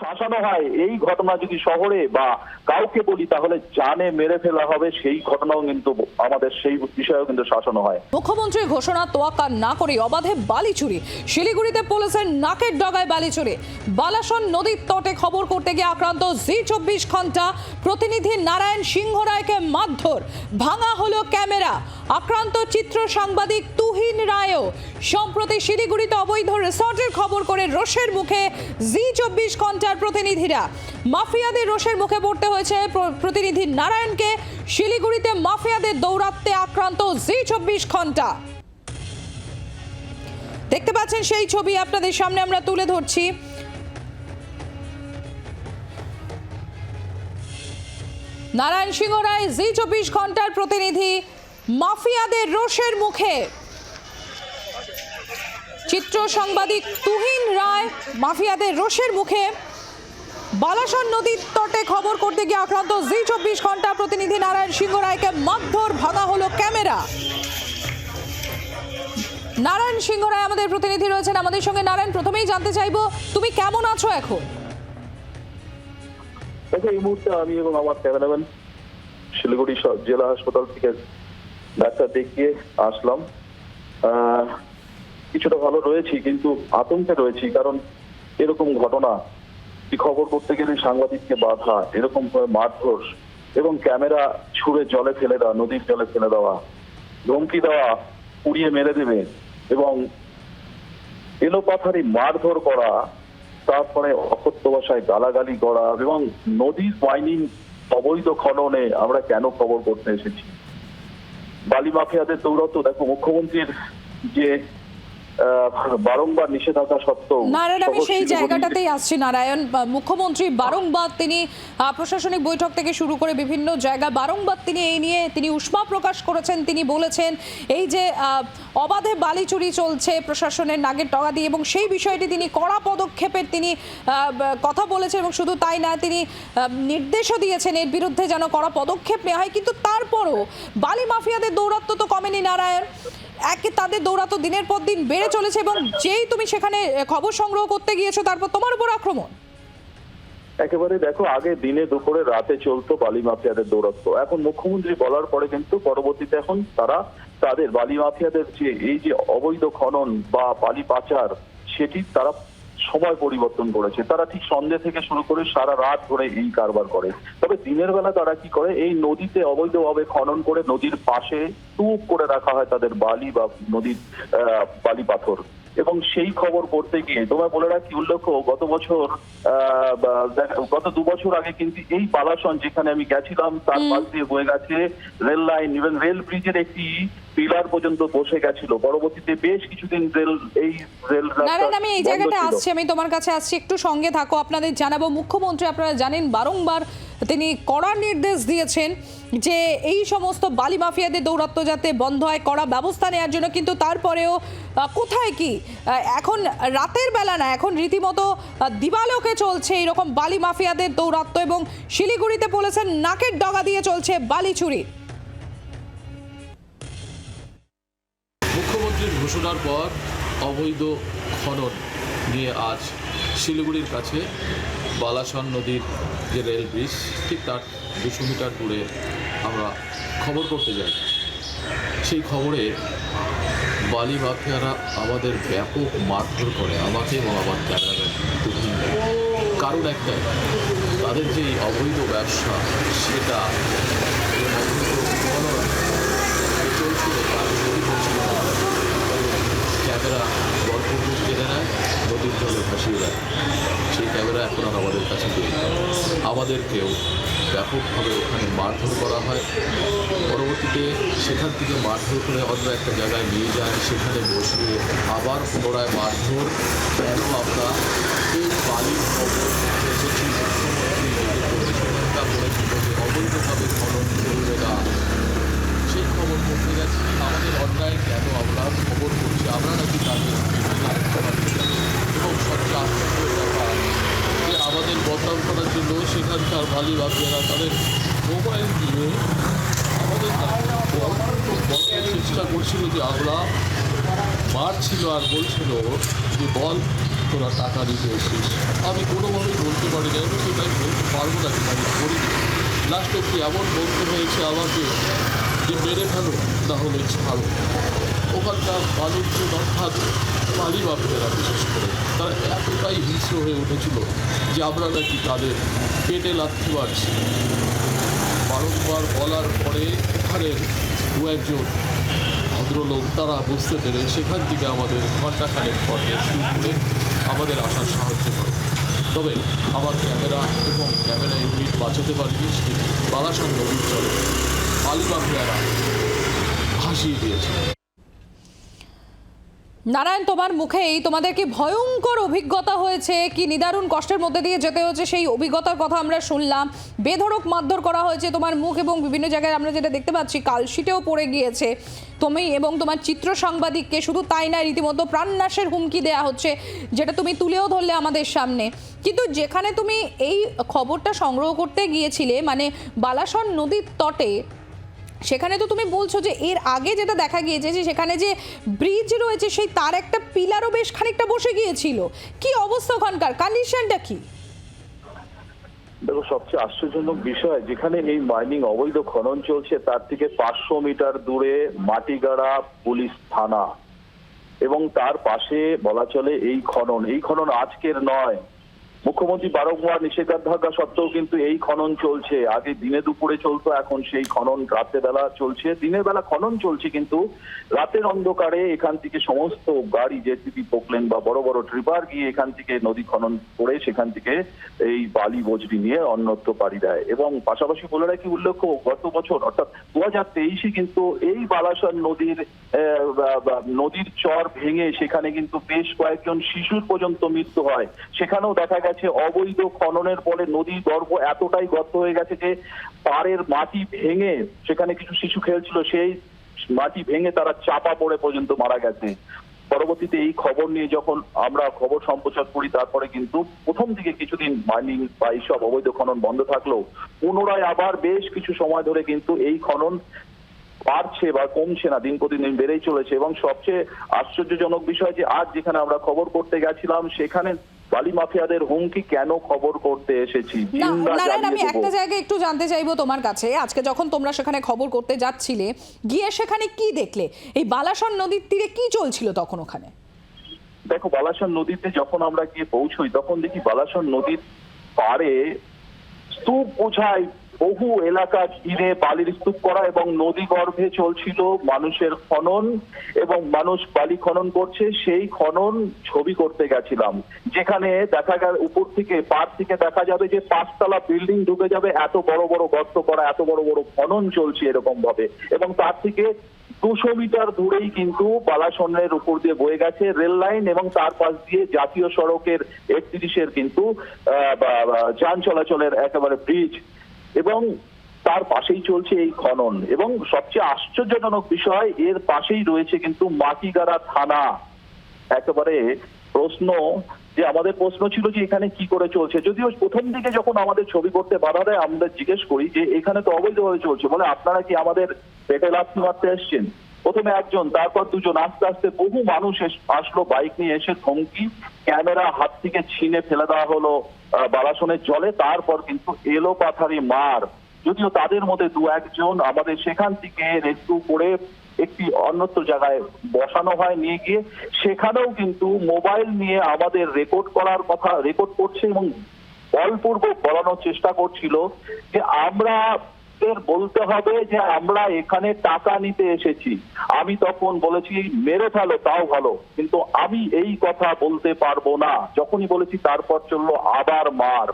শাসানো হয়। এই ঘটনা যদি শহরে বা কাউকে বলি, তাহলে জানে মেরে ফেলা হবে, সেই ঘটনাও কিন্তু আমাদের, সেই বিষয়েও কিন্তু শাসানো হয়। মুখ্যমন্ত্রী ঘোষণা তোয়াক্কা না করে অবাধে বালি চুরি। শিলিগুড়িতে পুলিশের নাকের ডগায় বালি চুরি। বালাসন নদীর তটে খবর করতে গিয়ে আক্রান্ত জি চব্বিশ ঘণ্টা প্রতিনিধি নারায়ণ সিংহ রায়কে মারধর। ভাঙা হলো ক্যামেরা। আক্রান্ত চিত্র সাংবাদিক তুহিন রায়ও সম্প্রতি শিলিগুড়িতে অবৈধ রিসর্টের খবর করে রোষের মুখে জি চব্বিশ ঘণ্টার প্রতিনিধিরা। মাফিয়াদের রোষের মুখে পড়তে হয়েছে প্রতিনিধি নারায়ণকে। শিলিগুড়িতে মাফিয়াদের দৌরাত্মে আক্রান্ত জি চব্বিশ ঘণ্টা দেখতে পাচ্ছেন সেই ছবি আপনাদের সামনে আমরা তুলে ধরছি। নারায়ণ সিংহ রায় জি চব্বিশ ঘণ্টার প্রতিনিধি, মাফিয়াদের রোষের মুখে। চিত্র সাংবাদিক তুহিন রায় মাফিয়াদের রোষের মুখে। বালাসন নদীর তটে খবর করতে গিয়ে আক্রান্ত জি চব্বিশ ঘণ্টা প্রতিনিধি নারায়ণ সিংহ রায়কে মারধর ভাঙা হলো ক্যামেরা। নারায়ণ সিংহ রায় আমাদের প্রতিনিধি রয়েছেন। আমাদের সঙ্গে নারায়ণ, প্রথমেই জানতে চাইব, তুমি কেমন আছো এখন? এই মুহূর্তে আমি এবং আমার ক্যামেরাম্যান শিলিগুড়ি জেলা হাসপাতাল থেকে ডাক্তার দেখিয়ে আসলাম। কিছুটা ভালো রয়েছি, কিন্তু আতঙ্কে রয়েছি, কারণ এরকম ঘটনা খবর করতে গেলে সাংবাদিককে বাধা, এরকম মারধর এবং ক্যামেরা ছুঁড়ে জলে ফেলে দেওয়া, নদীর জলে ফেলে দেওয়া, ধমকি দেওয়া, পুড়িয়ে মেরে দেবে এবং এলোপাথারি মারধর করা, তারপরে অকথ্য ভাষায় গালাগালি করা এবং নদীর মাইনিং অবৈধ খননে আমরা কেন খবর করতে এসেছি? বালি মাফিয়াদের দৌরত্ব দেখো, মুখ্যমন্ত্রীর যে বারংবার নিষেধাজ্ঞা সত্ত্বেও নারায়ণ আমি সেই জায়গাটাতেই আসছি নারায়ণ। মুখ্যমন্ত্রী বারংবার তিনি প্রশাসনিক বৈঠক থেকে শুরু করে বিভিন্ন জায়গা বারংবার তিনি এই নিয়ে তিনি উষ্মা প্রকাশ করেছেন তিনি বলেছেন এই যে অবাধে বালি চুরি চলছে প্রশাসনের নাগের টগা দিয়ে এবং সেই বিষয়টি তিনি কড়া পদক্ষেপের তিনি আহ, কথা বলেছেন এবং শুধু তাই না তিনি নির্দেশও দিয়েছেন এর বিরুদ্ধে যেন কড়া পদক্ষেপ নেওয়া হয়। কিন্তু তারপরও বালি মাফিয়াদের দৌরাত্ম তো কমেনি নারায়ণ। একে তাদের দৌড়াতো দিনের পর দিন বেড়ে চলেছে এবং যেই তুমি সেখানে খবর সংগ্রহ করতে গিয়েছো, তারপর তোমার উপর আক্রমণ। একেবারে দেখো, আগে দিনে দুপুরে, রাতে চলতো বালি মাফিয়াদের দৌরত্ব এখন মুখ্যমন্ত্রী বলার পরে কিন্তু পরবর্তীতে এখন তারা তাদের বালি মাফিয়াদের যে, এই যে অবৈধ খনন বা বালি পাচার, সেটি তারা সময় পরিবর্তন করেছে। তারা ঠিক সন্ধ্যে থেকে শুরু করে সারা রাত ধরে এই কারবার করে। তবে দিনের বেলা তারা কি করে? এই নদীতে অবৈধভাবে খনন করে নদীর পাশে টুপ করে রাখা হয় তাদের বালি বা নদীর বালি পাথর। এবং সেই খবর করতে গিয়ে তোমায় বলে রাখি উল্লেখ্য গত বছর গত দু বছর আগে কিন্তু এই পালাসন যেখানে আমি গেছিলাম তার পাশ দিয়ে বয়ে গেছে রেল লাইন এবং রেল ব্রিজের একটি পিলার পর্যন্ত বসে গেছিল। পরবর্তীতে বেশ কিছুদিন রেল এই রেল নারায়ণ আমি এই জায়গাটা আসছি আমি তোমার কাছে আসছি একটু সঙ্গে থাকো আপনাদের জানাব। মুখ্যমন্ত্রী আপনারা জানেন বারংবার তিনি কড়া নির্দেশ দিয়েছেন। যে এই সমস্ত বালি মাফিয়াদের দৌরাত্ম যাতে বন্ধ হয় করা ব্যবস্থা নেওয়ার জন্য কিন্তু তারপরেও কোথায় কি? এখন রাতের বেলা না, এখন রীতিমতো দিবালোকে চলছে এরকম বালি মাফিয়াদের দৌরাত্ম এবং শিলিগুড়িতে বলেছেন নাকের ডগা দিয়ে চলছে বালি চুরি। মুখ্যমন্ত্রীর ঘোষণার পর অবৈধ খনন নিয়ে আজ শিলিগুড়ির কাছে বালাসন নদীর যে রেল ব্রিজ, ঠিক তার দুশো মিটার দূরে আমরা খবর করতে যাই। সেই খবরে বালি মাফিয়ারা আমাদের ব্যাপক মারধর করে, আমাকে এবং আমার ক্যামেরাম্যান কারণ একটাই, তাদের যে অবৈধ ব্যবসা, সেটা ক্যামেরা গল্প কেড়ে নেয়, নদীর জলে ভাসিয়ে দেয়। ক্যামেরা এখন আর আমাদের কাছে নেই। আমাদেরকেও ব্যাপকভাবে ওখানে মারধর করা হয়। পরবর্তীতে সেখান থেকে মারধর করে অন্য একটা জায়গায় নিয়ে যায়। সেখানে বসিয়ে আবার পুনরায় মারধর। কেন আমরা এই বালির খবর এসেছি মুখ্যমন্ত্রী নিষেধাজ্ঞা করেছিল যে অবৈধভাবে খনন চলবে না সেই খবর করতে গেছি আমাদের অন্যায় কেন আমরা খবর করছি আমরা নাকি তাদের বিধান করাচ্ছি এবং সবচেয়ে আশ্চর্যের ব্যাপার যে আমাদের বদনাম করার জন্য সেখানকার মালি বাপিয়ারা তাদের মোবাইল দিয়ে আমাদের বলার চেষ্টা করছিল যে আমরা মারছিল আর বলছিল যে বল, তোরা টাকা দিতে এসিস আমি কোনোভাবেই বলতে থাকে আমি সেটাই বলতে পারব না কিনা আমি করিনি। লাস্ট অব্দি এমন বলতে হয়েছে আমাকে যে মেরে ফেলো, না হলে ছাড়ো। ওখানকার মানুষজন অর্থাৎ বালি মাফিয়ারা বিশেষ করে, তারা এতটাই হিংস্র হয়ে উঠেছিল যে আমরা নাকি তাদের পেটে লাথি মারছি। বারংবার বলার পরে ওখানে দু একজন ভদ্রলোক তারা বুঝতে পেরে সেখান থেকে আমাদের ঘন্টাখানেক পর্যায়ে শুরু করে আমাদের আসার সাহায্য করে। তবে আমার ক্যামেরা এবং ক্যামেরা ইউনিট বাঁচাতে পারিনি, সেটি বালাসঙ্গ উজ্জ্বল চলে আলিবাফিয়ারা ভাসিয়ে দিয়েছে। নারায়ণ, তোমার মুখেই তোমাদের কি ভয়ঙ্কর অভিজ্ঞতা হয়েছে? কি নিদারুণ কষ্টের মধ্যে দিয়ে যেতে হয়েছে? সেই অভিজ্ঞতার কথা আমরা শুনলাম। বেধড়ক মারধর করা হয়েছে তোমার মুখ এবং বিভিন্ন জায়গায় আমরা যেটা দেখতে পাচ্ছি, কালশিটেও পড়ে গিয়েছে। তুমি এবং তোমার চিত্র সাংবাদিককে শুধু তাই না রীতিমতো প্রাণনাশের হুমকি দেওয়া হচ্ছে, যেটা তুমি তুলেও ধরলে আমাদের সামনে। কিন্তু যেখানে তুমি এই খবরটা সংগ্রহ করতে গিয়েছিলে মানে বালাসন নদীর তটে সেখানে তো তুমি বলছো যে এর আগে যেটা দেখা গিয়েছে যে সেখানে যে ব্রিজ রয়েছে, সেই তার একটা পিলারও বেশ খানিকটা বসে গিয়েছিল। কি অবস্থা ওখানকার? কন্ডিশনটা কি? দেখো, সবচেয়ে আশ্চর্যজনক বিষয়, যেখানে এই মাইনিং অবৈধ খনন চলছে, তার থেকে পাঁচশো মিটার দূরে মাটিগাড়া পুলিশ থানা। এবং তার পাশে বলা চলে এই খনন। এই খনন আজকের নয়। মুখ্যমন্ত্রী বারংবার নিষেধাজ্ঞা সত্ত্বেও কিন্তু এই খনন চলছে। আগে দিনে দুপুরে চলতো, এখন সেই খনন রাতের বেলা চলছে। দিনের বেলা খনন চলছে কিন্তু রাতের অন্ধকারে এখান থেকে সমস্ত গাড়ি, জেসিবি, পোকলেন বা বড় বড় ট্রিপার গিয়ে এখান থেকে নদী খনন করে সেখান থেকে এই বালি বজরি নিয়ে অন্যত্র পাড়ি দেয়। এবং পাশাপাশি বলে রাখি উল্লেখ্য, গত বছর, অর্থাৎ দু হাজার তেইশে কিন্তু এই বালাসন নদীর নদীর চর ভেঙে সেখানে কিন্তু বেশ কয়েকজন শিশুর পর্যন্ত মৃত্যু হয়। সেখানেও দেখা গেছে অবৈধ খননের ফলে নদীর গর্ভ এতটাই গর্ত হয়ে গেছে যে পাড়ের মাটি ভেঙে সেখানে কিছু শিশু খেলছিল, সেই মাটি ভেঙে তারা চাপা পড়ে পর্যন্ত মারা গেছে। পরবর্তীতে এই খবর নিয়ে যখন আমরা খবর সম্প্রচার করি, তারপরে কিন্তু প্রথম দিকে কিছুদিন মাইনিং বা এইসব অবৈধ খনন বন্ধ থাকলেও পুনরায় আবার বেশ কিছু সময় ধরে কিন্তু এই খনন বাড়ছে বা কমছে না, দিন প্রতিদিন বেড়েই চলেছে। এবং সবচেয়ে আশ্চর্যজনক বিষয় যে আজ যেখানে আমরা খবর করতে গেছিলাম, সেখানে বালি মাফিয়াদের হুমকি কেন খবর করতে এসেছি? নারায়ণ আমি একটা জায়গায় একটু জানতে চাইব তোমার কাছে। আজকে যখন তোমরা সেখানে খবর করতে যাচ্ছিলে গিয়ে সেখানে কি দেখলে? এই বালাসন নদীর তীরে কি চলছিল তখন ওখানে? দেখো বালাসন নদীতে যখন আমরা গিয়ে পৌঁছই তখন দেখি বালাসন নদীর পাড়ে স্তূপ বোঝাই বহু এলাকা ঘিরে বালির স্তূপ করা এবং নদী গর্ভে চলছিল মানুষের খনন এবং মানুষ বালি খনন করছে, সেই খনন ছবি করতে গেছিলাম। যেখানে দেখা গেল, উপর থেকে পার থেকে দেখা যাবে যে পাঁচতলা বিল্ডিং ঢুকে যাবে, এত বড় বড় গর্ত করা, এত বড় বড় খনন চলছে এরকম ভাবে এবং তার থেকে দুশো মিটার দূরেই কিন্তু বালাসনের উপর দিয়ে বয়ে গেছে রেল লাইন এবং তার পাশ দিয়ে জাতীয় সড়কের একত্রিশের কিন্তু যান চলাচলের একেবারে ব্রিজ। এবং তার পাশেই চলছে এই খনন। এবং সবচেয়ে আশ্চর্যজনক বিষয়, এর পাশেই রয়েছে কিন্তু মাটিগাড়া থানা। একেবারে প্রশ্ন যে, আমাদের প্রশ্ন ছিল যে, এখানে কি করে চলছে? যদিও প্রথম দিকে যখন আমাদের ছবি করতে বাধা দেয়, আমরা জিজ্ঞেস করি যে, এখানে তো অবৈধভাবে চলছে। বলে, আপনারা কি আমাদের পেটে লাথি মারতে এসছেন? প্রথমে একজন, তারপর দুজন, আস্তে আস্তে বহু মানুষ আসলো বাইক নিয়ে এসে ধমকি ক্যামেরা হাত থেকে ছিনে ফেলে দেওয়া হলো বালাসনের জলে। তারপর কিন্তু এলো পাথারি মার। যদিও তাদের মধ্যে দু একজন আমাদের সেখান থেকে রেস্কিউ করে একটি অন্যত্র জায়গায় বসানো হয়, নিয়ে গিয়ে সেখানেও কিন্তু মোবাইল নিয়ে আমাদের রেকর্ড করার কথা রেকর্ড করছে এবং বলপূর্বক বলানোর চেষ্টা করছিল যে আমরা এর বলতে হবে যে আমরা এখানে টাকা নিতে এসেছি। আমি তখন বলেছি, মেরে ফেলো, তাও ভালো। কিন্তু আমি এই কথা বলতে পারব না। যখনই বলেছি, তারপর চলল আবার মার।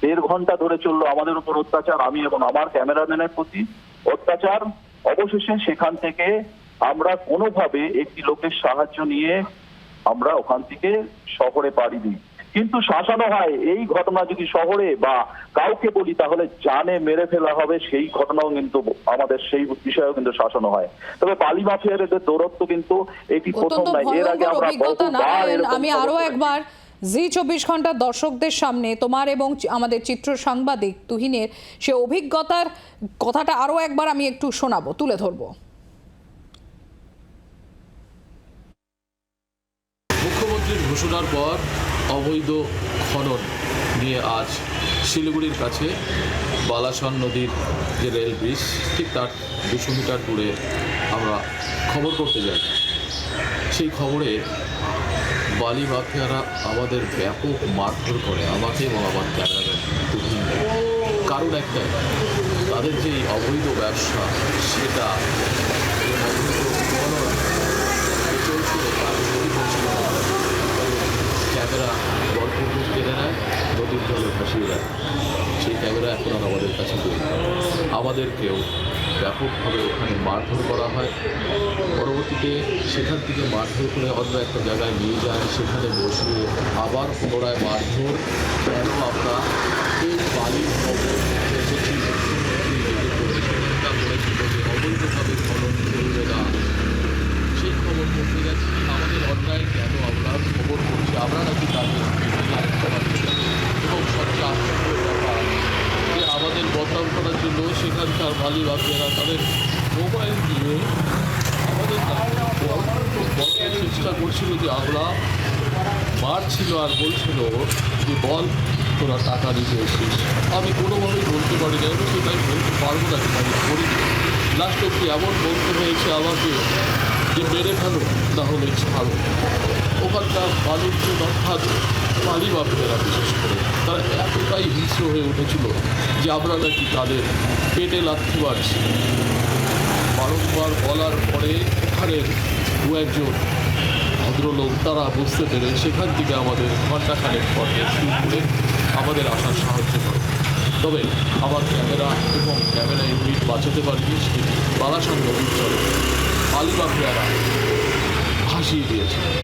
দেড় ঘণ্টা ধরে চলল আমাদের উপর অত্যাচার, আমি এবং আমার ক্যামেরাম্যানের প্রতি অত্যাচার। অবশেষে সেখান থেকে আমরা কোনোভাবে একটি লোকের সাহায্য নিয়ে আমরা ওখান থেকে শহরে পাড়ি দিই। কিন্তু শাসানো হয়। এই ঘটনা যদি শহরে বা কাউকে বলি তাহলে জানে মেরে ফেলা হবে সেই ঘটনাও কিন্তু আমাদের সেই বিষয়েও কিন্তু শাসানো হয়। তবে বালি মাফিয়ার এদের দৌরত্ব কিন্তু এটি প্রথম নয় এর আগে আমরা আমি আরও একবার জি চব্বিশ ঘণ্টার দর্শকদের সামনে তোমার এবং আমাদের চিত্র সাংবাদিক তুহিনের সে অভিজ্ঞতার কথাটা আরও একবার আমি একটু শোনাবো তুলে ধরবো। মুখ্যমন্ত্রীর ঘোষণার পর অবৈধ খনন নিয়ে আজ শিলিগুড়ির কাছে বালাসন নদীর যে রেল ব্রিজ, ঠিক তার দুশো মিটার দূরে আমরা খবর করতে যাই। সেই খবরে বালি মাফিয়ারা আমাদের ব্যাপক মারধর করে আমাকে এবং আমার ক্যামেরাম্যান কারণ একটাই, তাদের যে অবৈধ ব্যবসা, সেটা চলছিল তার ক্যামেরা গল্পগুলো কেড়ে নেয় নদীর জলে ভাসিয়ে দেয়। সেই ক্যামেরা এখন আমাদের কাছে নেই। আমাদেরকেও ব্যাপকভাবে ওখানে মারধর করা হয়। পরবর্তীতে সেখান থেকে মারধর করে অন্য একটা জায়গায় নিয়ে যায়। সেখানে বসিয়ে আবার পুনরায় মারধর। কেন আমরা এই বালির খবর অবৈধভাবে খনন চলবে না। সেই খবর গেছি। আমাদের অন্যায় কেন আমরা খবর করছি আমরা নাকি তাদের বিরুদ্ধে রাখতে পারছি না। এবং সবচেয়ে আশ্চর্যের ব্যাপার যে আমাদের বদনাম করার জন্য বাপিয়ারা তাদের মোবাইল দিয়ে আমাদের বলার চেষ্টা করছিল যে আমরা মারছিল আর বলছিল যে বল, তোরা টাকা দিতে এসেছিস। আমি কোনোভাবেই বলতে পারি না এবং সেটাই বলতে পারব না কিন্তু আমি করিনি। লাস্ট অব্দি এমন বলতে হয়েছে আমাকে যে মেরে ফেলো, না হলে ছাড়ো। ওখানকার মানুষজন অর্থাৎ বালি বাপেরা বিশেষ করে তারা এতটাই হিংস্র হয়ে উঠেছিল যে আমরা নাকি তাদের পেটে লাথি মারছি বারংবার বলার পরে ওখানের দু একজন ভদ্রলোক তারা বুঝতে পেরে সেখান থেকে আমাদের ঘন্টাখানেক পরে শুরু করে আমাদের আসার সাহায্য করে তবে আমার ক্যামেরা এবং ক্যামেরা ইউনিট বাঁচাতে পারিনি সেটি নদীর চলে আলিবাগিয়ারা ভাসিয়ে দিয়েছে